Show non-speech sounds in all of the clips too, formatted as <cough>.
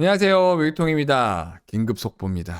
안녕하세요. 웨이통입니다. 긴급 속보입니다.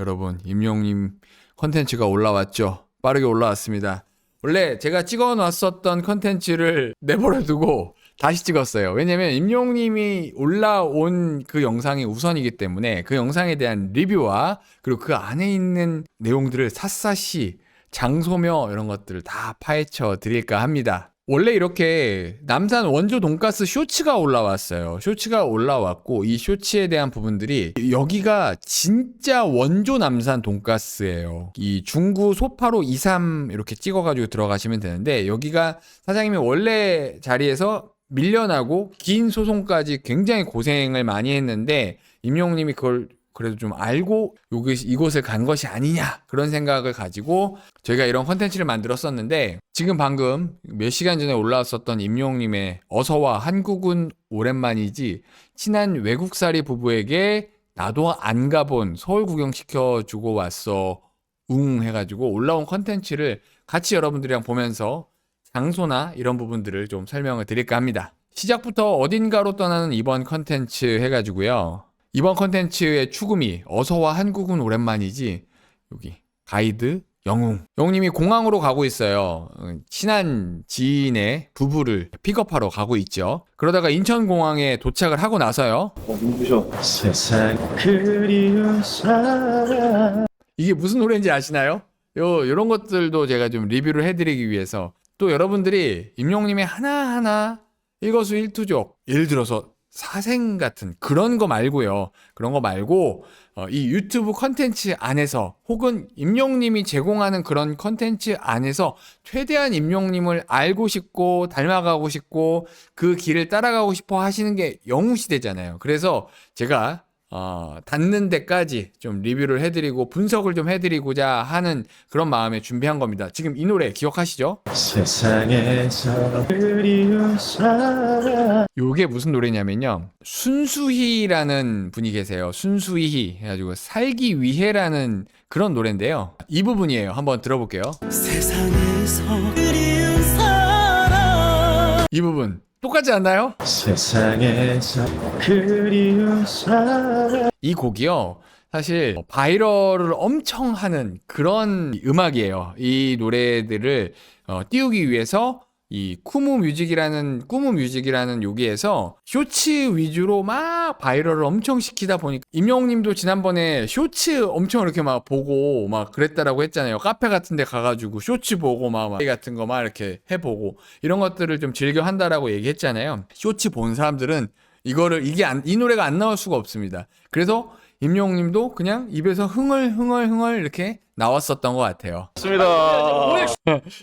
여러분, 임용님 컨텐츠가 올라왔죠? 빠르게 올라왔습니다. 원래 제가 찍어 놨었던 컨텐츠를 내버려 두고 다시 찍었어요. 왜냐면 임용님이 올라온 그 영상이 우선이기 때문에 그 영상에 대한 리뷰와 그리고 그 안에 있는 내용들을 샅샅이 장소며 이런 것들을 다 파헤쳐 드릴까 합니다. 원래 이렇게 남산 원조 돈가스 쇼츠가 올라왔어요. 쇼츠가 올라왔고 이 쇼츠에 대한 부분들이 여기가 진짜 원조 남산 돈가스예요. 이 중구 소파로 23 이렇게 찍어가지고 들어가시면 되는데 여기가 사장님이 원래 자리에서 밀려나고 긴 소송까지 굉장히 고생을 많이 했는데 임용님이 그걸 그래도 좀 알고 여기 이곳을 간 것이 아니냐 그런 생각을 가지고 저희가 이런 컨텐츠를 만들었었는데 지금 방금 몇 시간 전에 올라왔었던 임용님의 어서와 한국은 오랜만이지 친한 외국살이 부부에게 나도 안 가본 서울 구경시켜 주고 왔어 웅 해가지고 올라온 컨텐츠를 같이 여러분들이랑 보면서 장소나 이런 부분들을 좀 설명을 드릴까 합니다. 시작부터 어딘가로 떠나는 이번 컨텐츠 해가지고요. 이번 컨텐츠의 추구미 어서와 한국은 오랜만이지. 여기 가이드 영웅. 영웅님이 공항으로 가고 있어요. 어, 친한 지인의 부부를 픽업하러 가고 있죠. 그러다가 인천공항에 도착을 하고 나서요. 어, 눈부셔. 세상 그리운 사람. 이게 무슨 노래인지 아시나요? 요 요런 것들도 제가 좀 리뷰를 해드리기 위해서. 또 여러분들이 임용님의 하나하나 일거수일투족. 예를 들어서 사생 같은 그런 거 말고요. 그런 거 말고 어, 이 유튜브 컨텐츠 안에서 혹은 임용님이 제공하는 그런 컨텐츠 안에서 최대한 임용님을 알고 싶고 닮아가고 싶고 그 길을 따라가고 싶어 하시는 게 영우 시대잖아요. 그래서 제가 어, 닿는 데까지 좀 리뷰를 해드리고 분석을 좀 해드리고자 하는 그런 마음에 준비한 겁니다. 지금 이 노래 기억하시죠? 세상에서 그리운 사람. 요게 무슨 노래냐면요. 순수희라는 분이 계세요. 순수희 해가지고 살기 위해라는 그런 노래인데요. 이 부분이에요. 한번 들어볼게요. 세상에서 그리운 사람 이 부분 똑같지 않나요? 세상에서 그리운 사람. 이 곡이요. 사실 바이럴을 엄청 하는 그런 음악이에요. 이 노래들을 어, 띄우기 위해서 이 쿠무 뮤직이라는 꾸무 뮤직이라는 여기에서 쇼츠 위주로 막 바이럴을 엄청 시키다 보니까 임영님도 지난번에 쇼츠 엄청 이렇게 막 보고 막 그랬다라고 했잖아요. 카페 같은 데 가가지고 쇼츠 보고 막, 막 같은 거 막 이렇게 해보고 이런 것들을 좀 즐겨 한다라고 얘기했잖아요. 쇼츠 본 사람들은 이거를 이게 안, 이 노래가 안 나올 수가 없습니다. 그래서 임영님도 그냥 입에서 흥얼 흥얼 흥얼 이렇게 나왔었던 것 같아요. 맞습니다.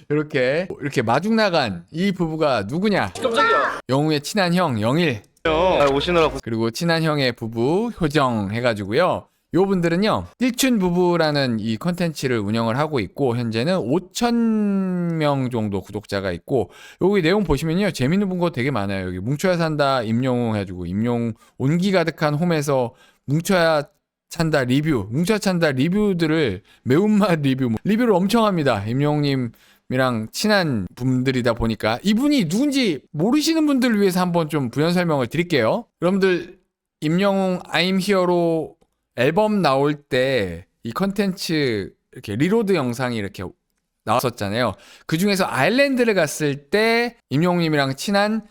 이렇게 이렇게 마중 나간 이 부부가 누구냐? 깜짝이야. 영우의 친한 형 영일 아, 오시느라 고 그리고 친한 형의 부부 효정 해가지고요. 요 분들은요 일춘 부부라는 이 컨텐츠를 운영을 하고 있고 현재는 5천 명 정도 구독자가 있고 여기 내용 보시면요 재밌는 거 되게 많아요 여기 뭉쳐야 산다 임영웅 해가지고 임영웅 온기 가득한 홈에서 뭉쳐야 찬다 리뷰 뭉쳐야 찬다 리뷰들을 매운맛 리뷰 뭐 리뷰를 엄청 합니다. 임영웅님이랑 친한 분들이다 보니까. 이분이 누군지 모르시는 분들을 위해서 한번 좀 부연 설명을 드릴게요. 여러분들 임영웅 I'm Here로 앨범 나올 때 이 컨텐츠 이렇게 리로드 영상이 이렇게 나왔었잖아요. 그 중에서 아일랜드를 갔을 때 임용님이랑 친한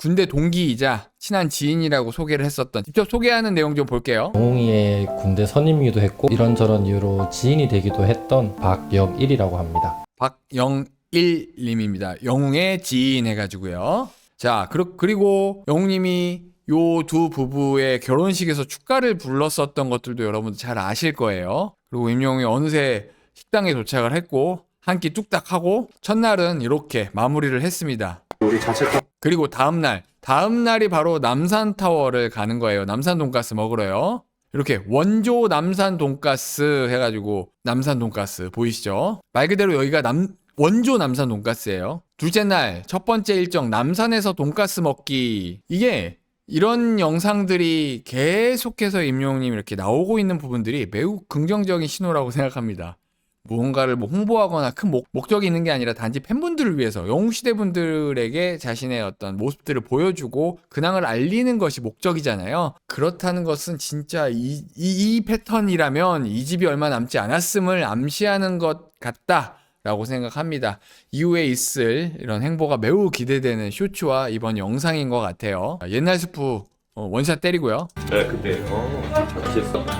군대 동기이자 친한 지인이라고 소개를 했었던 직접 소개하는 내용 좀 볼게요. 영웅이의 군대 선임이기도 했고 이런저런 이유로 지인이 되기도 했던 박영일이라고 합니다. 박영일님입니다. 영웅의 지인 해가지고요. 자, 그리- 그리고 영웅님이 요 두 부부의 결혼식에서 축가를 불렀었던 것들도 여러분들 잘 아실 거예요. 그리고 임영웅이 어느새 식당에 도착을 했고 한 끼 뚝딱 하고 첫날은 이렇게 마무리를 했습니다. 우리 자체가 그리고 다음 날, 다음 날이 바로 남산 타워를 가는 거예요. 남산 돈가스 먹으러요. 이렇게 원조 남산 돈가스 해가지고 남산 돈가스 보이시죠? 말 그대로 여기가 남 원조 남산 돈가스예요. 둘째 날 첫 번째 일정 남산에서 돈가스 먹기 이게 이런 영상들이 계속해서 임용님 이렇게 나오고 있는 부분들이 매우 긍정적인 신호라고 생각합니다. 무언가를 뭐 홍보하거나 큰 목, 목적이 있는 게 아니라 단지 팬분들을 위해서 영웅시대 분들에게 자신의 어떤 모습들을 보여주고 근황을 알리는 것이 목적이잖아요. 그렇다는 것은 진짜 이, 이, 이 패턴이라면 이 집이 얼마 남지 않았음을 암시하는 것 같다. 라고 생각합니다. 이후에 있을 이런 행보가 매우 기대되는 쇼츠와 이번 영상인 것 같아요. 옛날 스프 어, 원샷 때리고요. 네 그때 어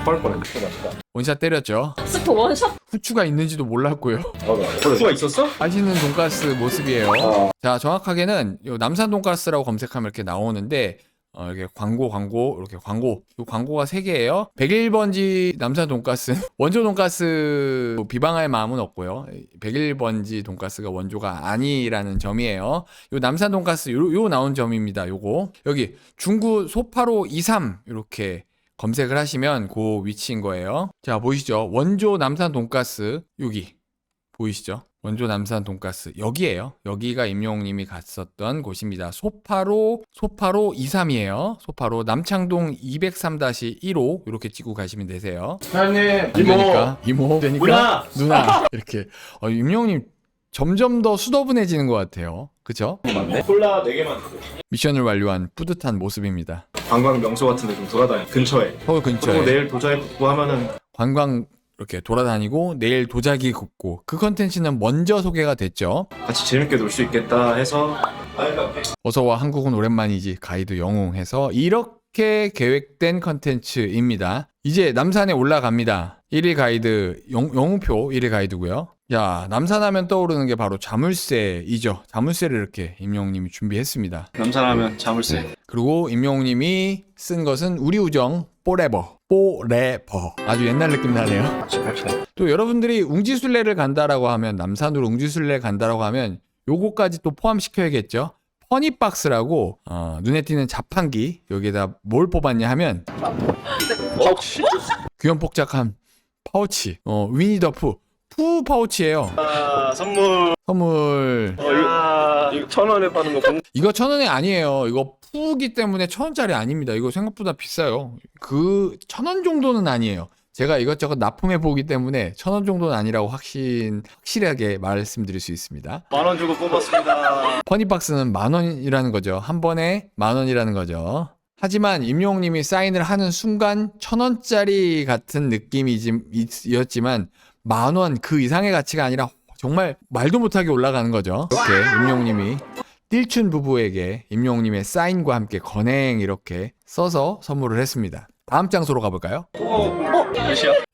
헐 뻔했어 원샷 때렸죠. 스프 원샷 후추가 있는지도 몰랐고요. 수가 있었어? 맛있는 돈가스 모습이에요. 자, 정확하게는 요 남산 돈가스라고 검색하면 이렇게 나오는데 어, 이렇게 광고 광고 이렇게 광고 요 광고가 세 개예요. 101번지 남산 돈가스 <laughs> 원조 돈가스 비방할 마음은 없고요. 101번지 돈가스가 원조가 아니라는 점이에요. 요 남산 돈가스 요, 요 나온 점입니다. 요거 여기 중구 소파로 23 이렇게 검색을 하시면 그 위치인 거예요. 자 보이시죠? 원조 남산 돈가스 여기 보이시죠? 원조 남산 돈가스 여기에요. 여기가 임용님이 갔었던 곳입니다. 소파로 소파로 23이에요. 소파로 남창동 203-1호 이렇게 찍고 가시면 되세요. 사장님 되니까 이모 되니까 누나! 누나 이렇게 어, 임용님 점점 더 수더분해지는 것 같아요. 그쵸? 콜라 4개만 주세요 미션을 완료한 뿌듯한 모습입니다. 관광 명소 같은 데 좀 돌아다니 근처에 서울 그리고 근처에 내일 도자기 굽고 하면은 관광 이렇게 돌아다니고 내일 도자기 굽고 그 컨텐츠는 먼저 소개가 됐죠. 같이 재밌게 놀 수 있겠다 해서 어서와 한국은 오랜만이지 가이드 영웅 해서 이렇게 계획된 컨텐츠입니다. 이제 남산에 올라갑니다. 1일 가이드 영, 영웅표 1일 가이드고요. 야 남산 하면 떠오르는 게 바로 자물쇠이죠. 자물쇠를 이렇게 임영님이 준비했습니다. 남산하면 자물쇠 그리고 임영님이 쓴 것은 우리 우정 뽀레버 뽀레버 아주 옛날 느낌 나네요. 또 여러분들이 웅지순례를 간다라고 하면 남산으로 웅지순례 간다라고 하면 요거까지 또 포함시켜야겠죠. 퍼니박스라고 어, 눈에 띄는 자판기 여기에다 뭘 뽑았냐 하면 귀염복잡한 파우치 어, 위니 더프 푸 파우치예요. 아 선물 선물 어, 이거, 이거 천 원에 파는 거 공... 이거 천 원이 아니에요. 이거 푸기 때문에 천 원짜리 아닙니다. 이거 생각보다 비싸요. 그 천 원 정도는 아니에요. 제가 이것저것 납품해 보기 때문에 천 원 정도는 아니라고 확신 확실하게 말씀드릴 수 있습니다. 만 원 주고 뽑았습니다 <laughs> 퍼니박스는 만 원이라는 거죠. 한 번에 만 원이라는 거죠. 하지만 임용님이 사인을 하는 순간 천 원짜리 같은 느낌이었지만 만 원 그 이상의 가치가 아니라 정말 말도 못하게 올라가는 거죠. 이렇게 임용님이 띨춘 부부에게 임용님의 사인과 함께 건행 이렇게 써서 선물을 했습니다. 다음 장소로 가볼까요?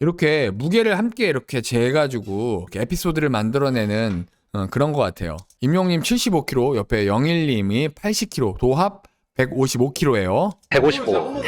이렇게 무게를 함께 이렇게 재가지고 이렇게 에피소드를 만들어내는 어, 그런 것 같아요. 임용님 75kg, 옆에 영일님이 80kg, 도합 155kg예요. 155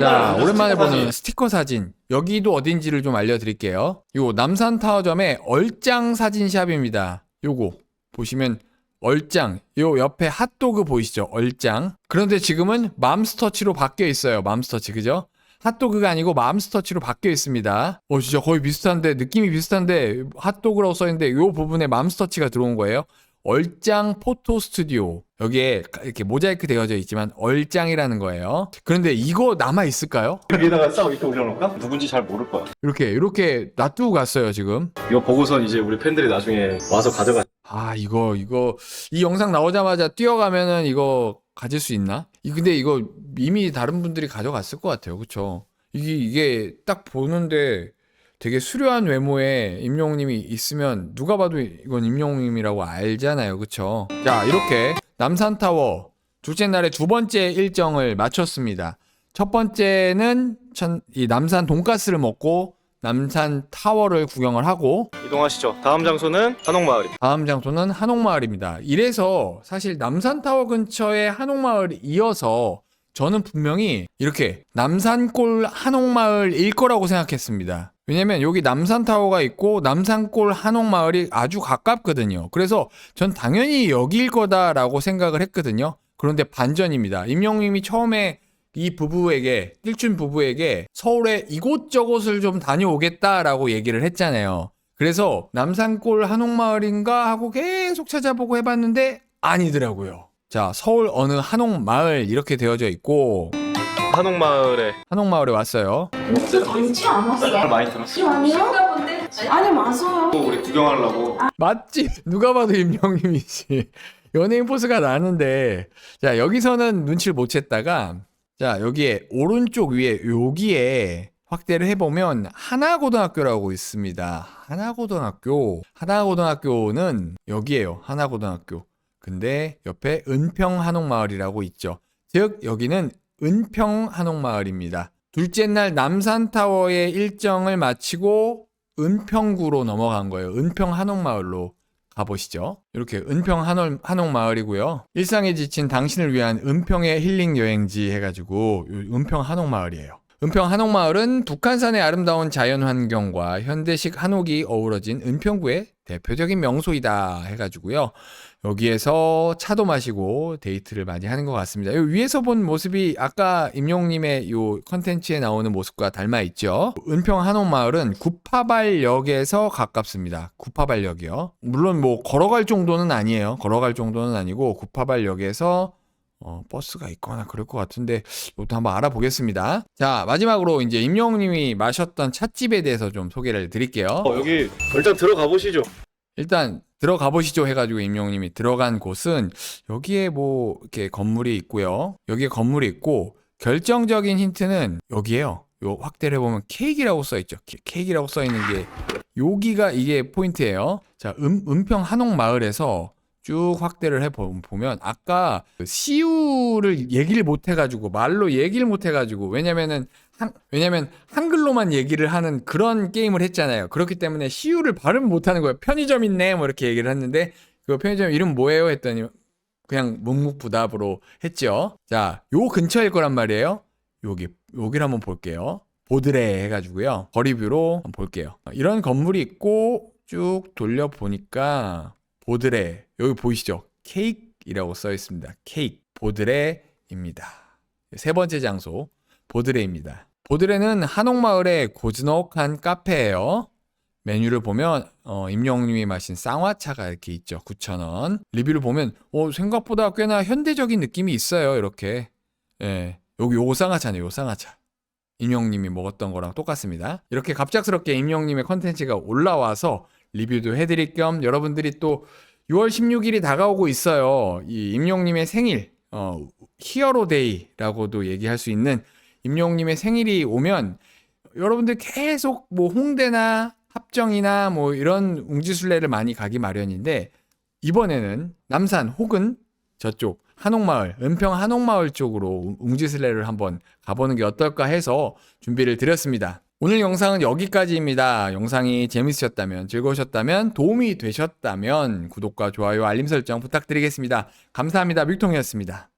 자, 오랜만에 보는 스티커 사진. 여기도 어딘지를 좀 알려드릴게요. 요 남산 타워점의 얼짱 사진샵입니다. 요거 보시면 얼짱. 요 옆에 핫도그 보이시죠? 얼짱. 그런데 지금은 맘스터치로 바뀌어 있어요. 맘스터치 그죠? 핫도그가 아니고 맘스터치로 바뀌어 있습니다. 어 진짜 거의 비슷한데 느낌이 비슷한데 핫도그라고 써 있는데 요 부분에 맘스터치가 들어온 거예요. 얼짱 포토 스튜디오 여기에 이렇게 모자이크 되어져 있지만 얼짱이라는 거예요. 그런데 이거 남아 있을까요? 여기다가 싹 이렇게 올려놓을까? 누군지 잘 모를 거야 이렇게 이렇게 놔두고 갔어요 지금. 이거 보고서 이제 우리 팬들이 나중에 와서 가져가 아 이거 이거 이 영상 나오자마자 뛰어가면은 이거 가질 수 있나? 이 근데 이거 이미 다른 분들이 가져갔을 것 같아요. 그쵸? 이게 이게 딱 보는데 되게 수려한 외모에 임영웅님이 있으면 누가 봐도 이건 임영웅님이라고 알잖아요. 그쵸? 자 이렇게 남산타워 둘째 날의 두 번째 일정을 마쳤습니다. 첫 번째는 천, 이 남산 돈가스를 먹고 남산 타워를 구경을 하고 이동하시죠 다음 장소는 한옥마을입니다 다음 장소는 한옥마을입니다. 이래서 사실 남산 타워 근처에 한옥마을이 이어서 저는 분명히 이렇게 남산골 한옥마을일 거라고 생각했습니다. 왜냐면 여기 남산타워가 있고 남산골 한옥마을이 아주 가깝거든요. 그래서 전 당연히 여기일 거다라고 생각을 했거든요. 그런데 반전입니다. 임영님이 처음에 이 부부에게 띨춘 부부에게 서울에 이곳저곳을 좀 다녀오겠다라고 얘기를 했잖아요. 그래서 남산골 한옥마을인가 하고 계속 찾아보고 해봤는데 아니더라고요. 자, 서울 어느 한옥마을 이렇게 되어져 있고 한옥마을에 한옥마을에 왔어요. 목소리 많지 않았어? 많이 들었어 아니요? 아니 맞아요. 또 우리 구경하려고 맞지? 누가 봐도 임영님이지. <laughs> 연예인 포스가 나는데 자 여기서는 눈치를 못 챘다가 자 여기에 오른쪽 위에 여기에 확대를 해보면 하나고등학교라고 있습니다. 하나고등학교 하나고등학교는 여기에요. 하나고등학교. 근데 옆에 은평 한옥마을이라고 있죠. 즉 여기는 은평 한옥마을입니다. 둘째 날 남산타워의 일정을 마치고 은평구로 넘어간 거예요. 은평 한옥마을로 가보시죠. 이렇게 은평 한옥, 한옥마을이고요. 일상에 지친 당신을 위한 은평의 힐링 여행지 해가지고 요 은평 한옥마을이에요. 은평 한옥마을은 북한산의 아름다운 자연 환경과 현대식 한옥이 어우러진 은평구의 대표적인 명소이다 해가지고요. 여기에서 차도 마시고 데이트를 많이 하는 것 같습니다. 요 위에서 본 모습이 아까 임용님의 요 컨텐츠에 나오는 모습과 닮아 있죠. 은평 한옥마을은 구파발역에서 가깝습니다. 구파발역이요. 물론 뭐 걸어갈 정도는 아니에요. 걸어갈 정도는 아니고 구파발역에서 어, 버스가 있거나 그럴 것 같은데 이것도 한번 알아보겠습니다. 자 마지막으로 이제 임영님이 마셨던 찻집에 대해서 좀 소개를 드릴게요. 어, 여기 일단 들어가 보시죠. 일단 들어가 보시죠 해가지고 임영님이 들어간 곳은 여기에 뭐 이렇게 건물이 있고요. 여기에 건물이 있고 결정적인 힌트는 여기에요. 요 확대를 해보면 케이크라고 써 있죠. 케- 케이크라고 써 있는 게 여기가 이게 포인트예요. 자 음, 은평 한옥 마을에서 쭉 확대를 해 보- 보면 아까 그 시우를 얘기를 못 해가지고 말로 얘기를 못 해가지고 왜냐면은 한, 왜냐면 한글로만 얘기를 하는 그런 게임을 했잖아요. 그렇기 때문에 시우를 발음 못 하는 거예요. 편의점 있네 뭐 이렇게 얘기를 했는데 그 편의점 이름 뭐예요 했더니 그냥 묵묵부답으로 했죠. 자, 요 근처일 거란 말이에요. 여기 여기를 한번 볼게요. 보드레 해가지고요. 거리뷰로 한번 볼게요. 이런 건물이 있고 쭉 돌려 보니까 보드레 여기 보이시죠? 케이크이라고 써 있습니다. 케이크 보드레입니다. 세 번째 장소 보드레입니다. 보드레는 한옥마을의 고즈넉한 카페예요. 메뉴를 보면 어, 임영님이 마신 쌍화차가 이렇게 있죠. 9,000원. 리뷰를 보면 어, 생각보다 꽤나 현대적인 느낌이 있어요. 이렇게. 예. 여기 요거 쌍화차네요. 요 쌍화차. 임영님이 먹었던 거랑 똑같습니다. 이렇게 갑작스럽게 임영님의 컨텐츠가 올라와서 리뷰도 해드릴 겸 여러분들이 또 6월 16일이 다가오고 있어요. 이 임영님의 생일, 어, 히어로 데이라고도 얘기할 수 있는 임영님의 생일이 오면 여러분들 계속 뭐 홍대나 합정이나 뭐 이런 웅지순례를 많이 가기 마련인데 이번에는 남산 혹은 저쪽 한옥마을, 은평 한옥마을 쪽으로 웅지순례를 한번 가보는 게 어떨까 해서 준비를 드렸습니다. 오늘 영상은 여기까지입니다. 영상이 재밌으셨다면, 즐거우셨다면, 도움이 되셨다면 구독과 좋아요, 알림 설정 부탁드리겠습니다. 감사합니다. 뮤통이었습니다.